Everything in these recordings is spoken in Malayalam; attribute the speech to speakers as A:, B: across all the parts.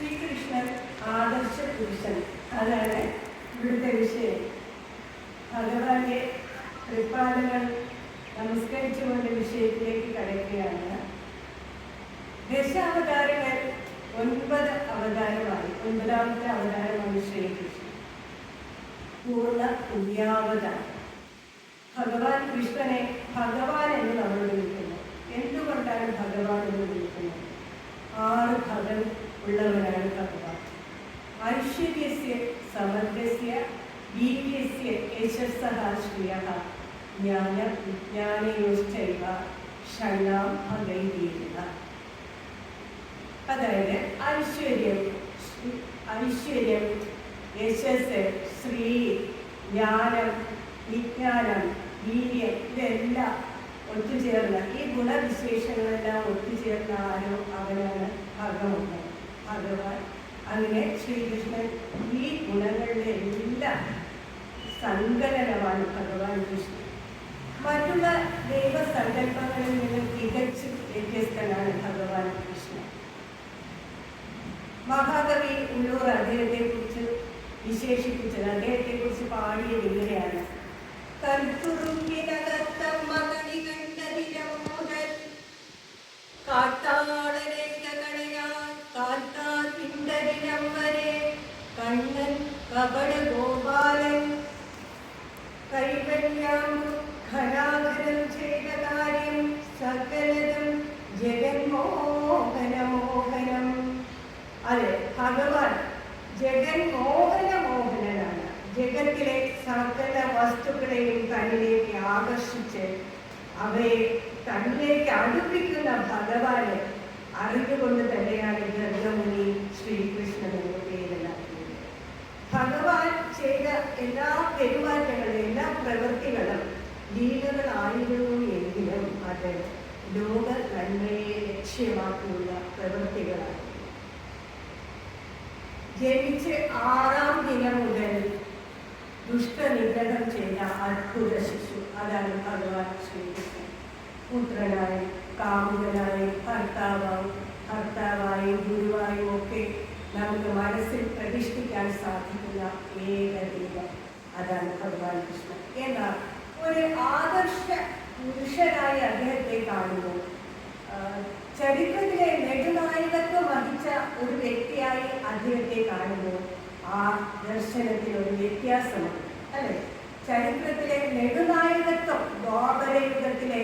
A: ശ്രീകൃഷ്ണൻ ആദർശ പുരുഷൻ. അതാണ് ഇവിടുത്തെ വിഷയം. ഭഗവാന്റെ തൃപ്പാദങ്ങൾ നമസ്കരിച്ചുകൊണ്ട് വിഷയത്തിലേക്ക് കടക്കുകയാണ്. ദശാവതാരങ്ങൾ ഒൻപത് അവതാരമായി ഒൻപതാമത്തെ അവതാരമാണ് ശ്രീകൃഷ്ണൻ. പൂർണ പുണ്യാവതാരം. ഭഗവാൻ കൃഷ്ണനെ ഭഗവാൻ എന്ന് നമ്മൾ വിളിക്കുന്നു. എന്തുകൊണ്ടാണ് ഭഗവാൻ എന്ന് വിളിക്കുന്നത്? ആറ് ഭഗൻ ഉള്ളവരാണ് ഭഗവാൻ ഐശ്വര്യസ്യ സമർത്ഥസ്യ വീര്യസ്യ യശസ്സഹ ശ്രിയ ജ്ഞാന വിജ്ഞാനയോശ്ചൈവ ഷണ്ണാം ഭഗൈതീരുക അതായത് ഐശ്വര്യം ഐശ്വര്യം യശസ് ശ്രീ ജ്ഞാനം വിജ്ഞാനം വീര്യം ഇതെല്ലാം ഒത്തുചേർന്ന ഈ ഗുണവിശേഷങ്ങളെല്ലാം ഒത്തുചേർന്ന ആരോ അവനാണ് ഭഗവന്തൻ ഭഗവാൻ അങ്ങനെ ശ്രീകൃഷ്ണൻ ഈ ഗുണങ്ങളുടെ എല്ലാം സങ്കലനമാണ് ഭഗവാൻ കൃഷ്ണൻ മറ്റുള്ള ദൈവസങ്കല്പങ്ങളിൽ നിന്നും തികച്ചും വ്യത്യസ്തനാണ് ഭഗവാൻ കൃഷ്ണൻ മഹാകവി ഉള്ളൂർ അദ്ദേഹത്തെ കുറിച്ച് വിശേഷിപ്പിച്ചത് അദ്ദേഹത്തെ അവയെ തന്നിലേക്ക് അടുപ്പിക്കുന്ന ഭഗവാനെ അറിഞ്ഞുകൊണ്ട് തന്നെയാണ് ഗർഗമുനി ശ്രീകൃഷ്ണൻ എന്ന് പേരിലാക്കിയത് ഭഗവാൻ ചെയ്ത എല്ലാ പെരുമാറ്റങ്ങളും എല്ലാ പ്രവൃത്തികളും ലീലകളായിരുന്നു എങ്കിലും അത് ലോക നന്മയെ ലക്ഷ്യമാക്കിയുള്ള പ്രവൃത്തികളാണ്. ജനിച്ച് ആറാം ദിനം മുതൽ ദുഷ്ടനിഗ്രഹം ചെയ്ത അത്ഭുത ശിശു അതാണ് ഭഗവാൻ ശ്രീകൃഷ്ണൻ. പുത്രനായി കാമുകനായി ഭർത്താവായി ഭർത്താവായി ഗുരുവായും ഒക്കെ നമുക്ക് മനസ്സിൽ പ്രതിഷ്ഠിക്കാൻ സാധിക്കുന്ന ഏക ദൈവം അതാണ് ഭഗവാൻ കൃഷ്ണൻ. എന്നാൽ ഒരു ആദർശ പുരുഷനായി അദ്ദേഹത്തെ ആ, ചരിത്രത്തിലെ നെടുനായകത്വം വഹിച്ച ഒരു വ്യക്തിയായി അദ്ദേഹത്തെ കാണുമ്പോൾ ആ ദർശനത്തിൽ ഒരു വ്യത്യാസമുണ്ട് അല്ലെ? ചരിത്രത്തിലെ നെടുനായകത്വം ദ്വാപരയുഗത്തിലെ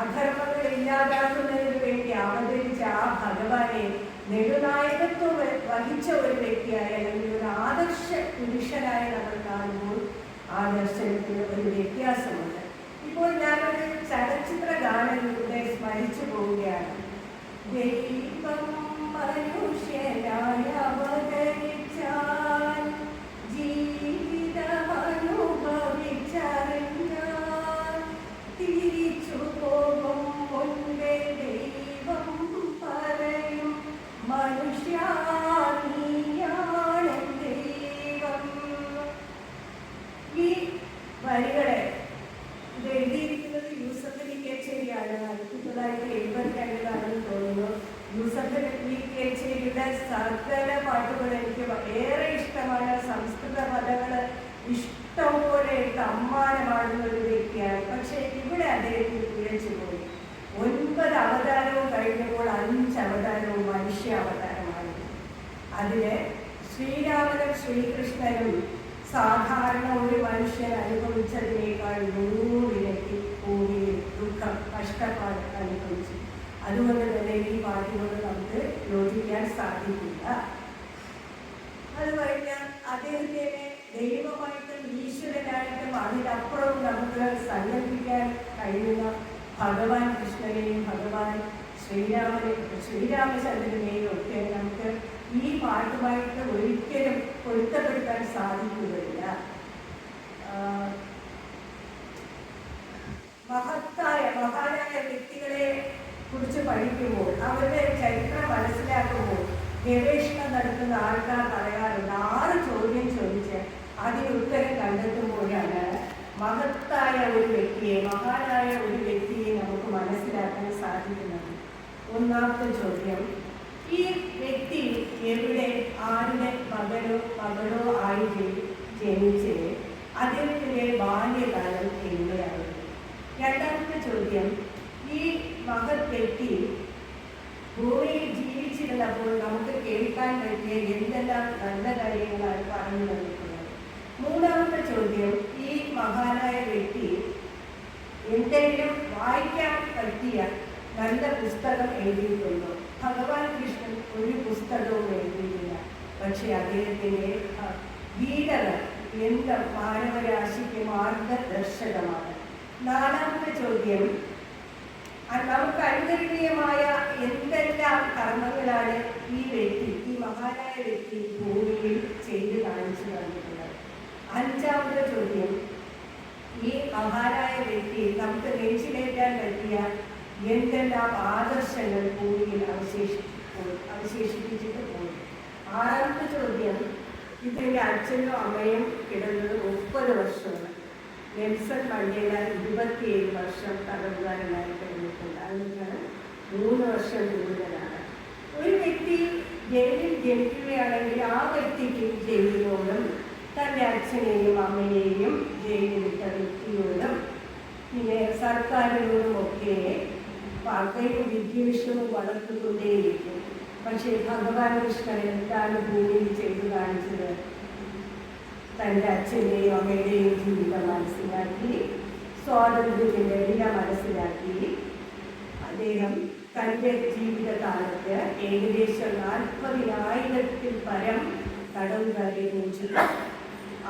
A: അധർമ്മങ്ങൾ ഇല്ലാതാക്കുന്നതിന് വേണ്ടി അവതരിച്ച ആ ഭഗവാനെ നെടുനായകത്വം വഹിച്ച ഒരു വ്യക്തിയായി അല്ലെങ്കിൽ ഒരു ആദർശ പുരുഷനായി നമ്മൾ കാണുമ്പോൾ ആ ദർശനത്തിന് ഒരു വ്യത്യാസമുണ്ട്. ഇപ്പോൾ ഞാനൊരു ചലച്ചിത്ര ഗാനത്തിലൂടെ സ്മരിച്ചു പോവുകയാണ്. ദൈവം മനുഷ്യനായി അവതരിച്ചാൽ സകല പാട്ടുകൾ എനിക്ക് ഏറെ ഇഷ്ടമായ സംസ്കൃത പദങ്ങൾ ഇഷ്ടംപോലെ എടുത്ത് അമ്മാനമാടുന്ന ഒരു വ്യക്തിയാണ്. പക്ഷേ ഇവിടെ അദ്ദേഹത്തിന് പിഴച്ചു പോയി. ഒൻപത് അവതാരവും കഴിഞ്ഞപ്പോൾ അഞ്ച് അവതാരവും മനുഷ്യ അവതാരമാണ്. അതിൽ ശ്രീരാമനും ശ്രീകൃഷ്ണനും സാധാരണ ഒരു മനുഷ്യൻ അനുഭവിച്ചതിനേക്കാൾ നൂറിലേക്ക് ഭൂമിയിൽ ദുഃഖം കഷ്ടപ്പാട് അനുഭവിച്ചു. അതുകൊണ്ട് തന്നെ ഈ പാട്ടിനോട് നമുക്ക് യോജിക്കാൻ സാധിക്കില്ല. അത് കഴിഞ്ഞാൽ അദ്ദേഹത്തിനെ ദൈവമായിട്ടും ഈശ്വരനായിട്ടും അതിനപ്പുറവും നമുക്ക് സങ്കല്പിക്കാൻ കഴിയുന്ന ഭഗവാൻ കൃഷ്ണനെയും ഭഗവാൻ ശ്രീരാമനെ ശ്രീരാമചന്ദ്രനെയും ഒക്കെ നമുക്ക് ഈ പാട്ടുമായിട്ട് ഒരിക്കലും പൊരുത്തപ്പെടുത്താൻ സാധിക്കുകയില്ല. വ്യക്തികളെ കുറിച്ച് പഠിക്കുമ്പോൾ അവരുടെ ചരിത്രം മനസ്സിലാക്കുമ്പോൾ ഗവേഷണം നടത്തുന്ന ആൾക്കാർ പറയാറുണ്ട് ആറ് ചോദ്യം ചോദിച്ച് അതിന് ഉത്തരം കണ്ടെത്തുമ്പോഴാണ് മഹത്തായ ഒരു വ്യക്തിയെ മഹാനായ ഒരു വ്യക്തിയെ നമുക്ക് മനസ്സിലാക്കാൻ സാധിക്കുന്നത്. ഒന്നാമത്തെ ചോദ്യം ഈ വ്യക്തി എവിടെ ആരുടെ മകനോ മകളോ ആയി ജനി- ജനിച്ച് അദ്ദേഹത്തിന്റെ ബാല്യകാലം എങ്ങനെയായിരുന്നു രണ്ടാമത്തെ ചോദ്യം ഈ വ്യക്തി ഭൂമിയിൽ ജീവിച്ചിരുന്നപ്പോൾ നമുക്ക് കേൾക്കാൻ പറ്റിയ എന്തെല്ലാം നല്ല കാര്യങ്ങളാണ് പറഞ്ഞു തന്നിട്ടുള്ളത്. മൂന്നാമത്തെ ചോദ്യം ഈ മഹാനായ വ്യക്തി എന്തെങ്കിലും വായിക്കാൻ പറ്റിയ നല്ല പുസ്തകം എഴുതിയിട്ടുണ്ടോ? ഭഗവാൻ കൃഷ്ണൻ ഒരു പുസ്തകവും എഴുതിയിട്ടില്ല. പക്ഷെ അദ്ദേഹത്തിന്റെ ഗീതകൾ എന്ത് മാനവരാശിക്ക് മാർഗദർശകമാണ്. നാലാമത്തെ ചോദ്യം നമുക്ക് അനുകരണീയമായ എന്തെല്ലാം കർമ്മങ്ങളാണ് ഈ വ്യക്തി ഈ മഹാനായ വ്യക്തി ഭൂമിയിൽ ചെയ്ത് കാണിച്ചു തന്നിട്ടുള്ളത്? അഞ്ചാമത്തെ ചോദ്യം. ഈ മഹാനായ വ്യക്തി നമുക്ക് നെഞ്ചിലേറ്റാൻ പറ്റിയ എന്തെല്ലാം ആദർശങ്ങൾ ഭൂമിയിൽ അവശേഷിച്ചു അവശേഷിപ്പിച്ചിട്ട് പോയി? ആറാമത്തെ ചോദ്യം. ഇതിന്റെ അച്ഛനും അമ്മയും കിടന്നത് മുപ്പത് വർഷമാണ്. നെൽസൺ മണ്ടേല ഇരുപത്തിയേഴ് വർഷം തടവുകാരനായി കഴിഞ്ഞിട്ടുണ്ട്. അതിനൊക്കെയാണ് മൂന്ന് വർഷം കൂടുതലാണ് ഒരു വ്യക്തി ജയിലിൽ ജനിക്കുകയാണെങ്കിൽ ആ വ്യക്തിക്ക് ജയിലിനോടും തന്റെ അച്ഛനെയും അമ്മയെയും ജയിലിൽ വിട്ട വ്യക്തിയോടും പിന്നെ സർക്കാരിനോടും ഒക്കെ പകയും വിദ്വേഷവും വളർത്തുകൊണ്ടേയിരിക്കും പക്ഷേ ഭഗവാൻ കൃഷ്ണൻ എന്താണ് ഭൂമിയിൽ ചെയ്തു കാണിച്ചത് തന്റെ അച്ഛന്റെയും അമ്മയുടെയും ജീവിതം മനസ്സിലാക്കി സ്വാതന്ത്ര്യത്തിന്റെ വില മനസ്സിലാക്കി. അദ്ദേഹം തന്റെ ജീവിതകാലത്ത് ഏകദേശം നാൽപ്പതിനായിരത്തിൽ പരം തടവുകാരെ മോചിച്ചു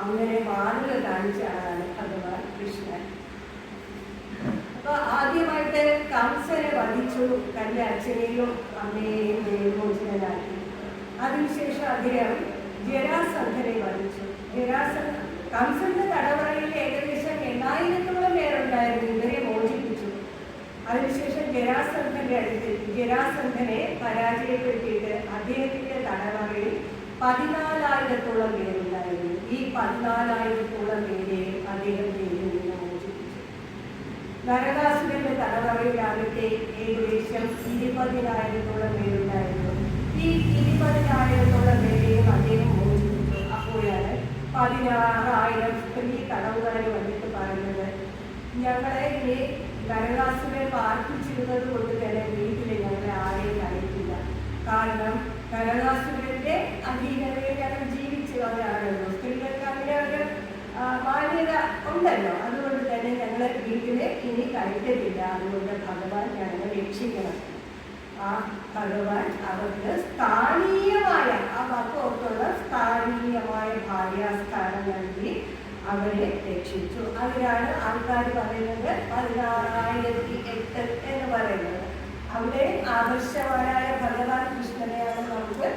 A: അങ്ങനെ മാതൃക കാണിച്ച ആളാണ് ഭഗവാൻ കൃഷ്ണൻ. അപ്പൊ ആദ്യമായിട്ട് കംസനെ വധിച്ചു തന്റെ അച്ഛനെയും അമ്മയെയും ദേവമോചനാക്കി അതിനുശേഷം അദ്ദേഹം ജരാസന്ധനെ വധിച്ചു. ജരാസന്ധ കംസന്റെ തടവറയിൽ ഏകദേശം എണ്ണായിരത്തോളം പേരുണ്ടായിരുന്നു ഇവരെ മോചിപ്പിച്ചു. അതിനുശേഷം ജരാസന്ധന്റെ അടുത്തെത്തി ജരാസന്ധനെ പരാജയപ്പെടുത്തിയിട്ട് അദ്ദേഹത്തിന്റെ തടവറയിൽ പതിനാലായിരത്തോളം പേരുണ്ടായിരുന്നു. ഈ പതിനാലായിരത്തോളം പേരെ അദ്ദേഹം നരകാസുരന്റെ തടവറയിലാകട്ടെ ഏകദേശം ഇരുപതിനായിരത്തോളം പേരുണ്ടായിരുന്നു. ഈ ഇരുപതിനായിരത്തോളം പേരെയും അദ്ദേഹം പതിനാറായിരം സ്ത്രീ തടവുകാരി വന്നിട്ട് പറയുന്നത്. ഞങ്ങളെ ഈ കരകാസിനെ പാർപ്പിച്ചിരുന്നത് കൊണ്ട് തന്നെ വീട്ടിൽ ഞങ്ങളെ ആരെയും കഴിക്കില്ല കാരണം നരകാസുരന്റെ അധീനതയിൽ ഞങ്ങൾ ജീവിച്ചു അവരാണല്ലോ സ്ത്രീകൾക്ക് അങ്ങനെ ഒരു മാന്യത ഉണ്ടല്ലോ. അതുകൊണ്ട് തന്നെ ഞങ്ങളെ വീട്ടിലെ ഇനി കഴിക്കത്തില്ല അതുകൊണ്ട് ഭഗവാൻ ഞങ്ങളെ രക്ഷിക്കണം. ആ ഭഗവാൻ അവർക്ക് സ്ഥാനീയമായ രക്ഷിച്ചു അതിനാണ് ആൾക്കാർ പറയുന്നത് പതിനാറായിരത്തി എട്ട് എന്ന് പറയുന്നത്. അവിടെ ആദർശവാനായ ഭഗവാൻ കൃഷ്ണനെയാണ് നമുക്ക്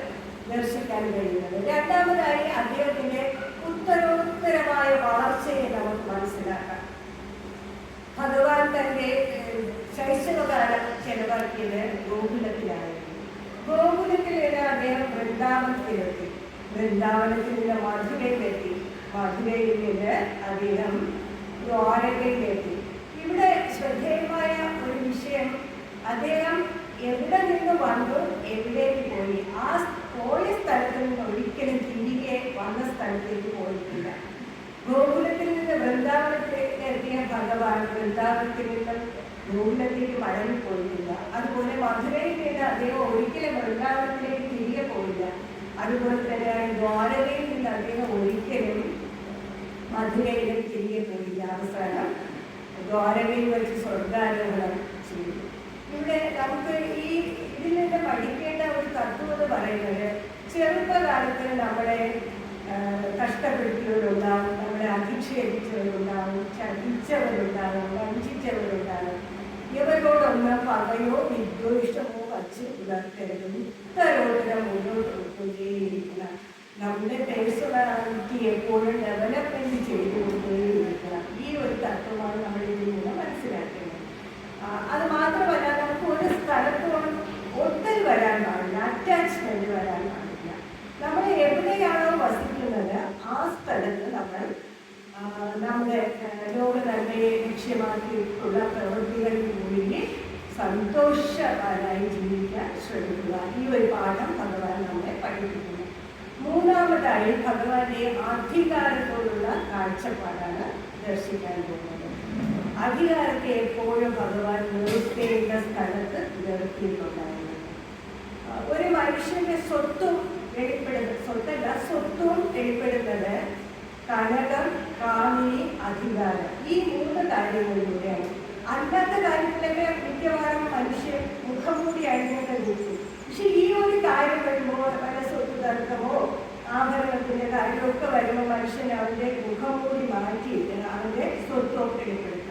A: ദർശിക്കാൻ കഴിയുന്നത്. രണ്ടാമതായി അദ്ദേഹത്തിന്റെ ഉത്തരോത്തരമായ വളർച്ചയെ നമുക്ക് മനസ്സിലാക്കാം. ഭഗവാൻ തന്റെ ശൈശവകാലം ചെലവാക്കിയത് ഗോകുലത്തിലായിരുന്നു. ഗോകുലത്തിൽ അദ്ദേഹം വൃന്ദാവനത്തിലെത്തി. വൃന്ദാവനത്തിൽ നിന്ന് മധുരയിലെത്തി മധുരയിൽ അദ്ദേഹം ദ്വാരകയിലെത്തി ഇവിടെ ശ്രദ്ധേയമായ ഒരു വിഷയം അദ്ദേഹം എവിടെ നിന്ന് വന്നു എവിടേക്ക് പോയി? ആ പോയ സ്ഥലത്ത് നിന്ന് ഒരിക്കലും തിരികെ വന്ന സ്ഥലത്തേക്ക് പോയിട്ടില്ല. ഗോകുലത്തിൽ നിന്ന് വൃന്ദാവനത്തിലേക്ക് എത്തിയ ഭഗവാൻ വൃന്ദാവനത്തിൽ നിന്ന് ഗോകുലത്തേക്ക് മടങ്ങി പോയിട്ടില്ല അതുപോലെ മധുരയിൽ നിന്ന് അദ്ദേഹം ഒരിക്കലും വൃന്ദാവനത്തിലേക്ക് തിരികെ പോയില്ല. അതുപോലെ തന്നെ ദ്വാരകയിൽ നിന്ന് അദ്ദേഹം ഒരിക്കലും മധുരയിലും തിരികെ പോയി അവസാനം ദ്വാരകയിൽ വെച്ച് സ്വർഗാരോഹണം ചെയ്തു. ഇവിടെ നമുക്ക് ഈ ഇതിൽ നിന്ന് പഠിക്കേണ്ട ഒരു തത്വം എന്ന് പറയുന്നത് ചെറുപ്പകാലത്ത് നമ്മളെ കഷ്ടപ്പെടുത്തിയവരുണ്ടാവും നമ്മളെ അധിക്ഷേപിച്ചവരുണ്ടാവും ചതിച്ചവരുണ്ടാവും വഞ്ചിച്ചവരുണ്ടാവും. ഇവരോടൊന്ന് പകയോ വിദ്വേഷമോ വച്ച് പുലർത്തരുത്. ഉത്തരോത്തരം മുന്നോട്ട് കൊണ്ടുകൊണ്ടേയിരിക്കണം നമ്മുടെ പേഴ്സണാലിറ്റി എപ്പോഴും ഡെവലപ്മെന്റ് ചെയ്തുകൊണ്ടേയിരിക്കണം. ഈ ഒരു തത്വമാണ് നമ്മൾ ഇതിൽ നിന്ന് മനസ്സിലാക്കേണ്ടത്. അത് മാത്രമല്ല നമുക്ക് ഒരു സ്ഥലത്തോളം ഒട്ടൽ വരാൻ പാടില്ല അറ്റാച്ച്മെന്റ് വരാൻ പാടില്ല. നമ്മൾ എവിടെയാണോ വസിക്കുന്നത് ആ സ്ഥലത്ത് നമ്മൾ നമ്മുടെ ലോക നന്മയെ ലക്ഷ്യമാക്കിയിട്ടുള്ള പ്രവൃത്തികളിൽ മുഴുകി സന്തോഷവാനായി ജീവിക്കാൻ ശ്രമിക്കുക. ഈ ഒരു പാഠം ഭഗവാൻ ഭഗവാനെ അധികാരത്തോടുള്ള കാഴ്ചപ്പാടാണ് ദർശിക്കാൻ പോകുന്നത്. അധികാരത്തെ എപ്പോഴും ഭഗവാൻ നിർത്തേണ്ട സ്ഥലത്ത് നിർത്തിയിട്ടുണ്ടായിരുന്നു ഒരു മനുഷ്യന്റെ സ്വത്തും വെളിപ്പെടുന്നത് സ്വത്തല്ല സ്വത്തും വെളിപ്പെടുന്നത് കനകം കാമിനി അധികാരം. ഈ മൂന്ന് കാര്യങ്ങളിലൂടെയാണ്. അല്ലാത്ത കാര്യത്തിലൊക്കെ മിക്കവാറും മനുഷ്യൻ മുഖം കൂടി അഴിഞ്ഞൊക്കെ നിൽക്കും. പക്ഷെ ഈ ഒരു കാര്യം വരുമ്പോൾ പല സ്വത്ത് തർക്കമോ ആഭരണത്തിന്റെ കാര്യമൊക്കെ വരുമ്പോൾ മനുഷ്യൻ അവന്റെ മുഖം കൂടി മാറ്റിയിട്ട് അവന്റെ സ്വത്വം വെളിപ്പെടുത്തും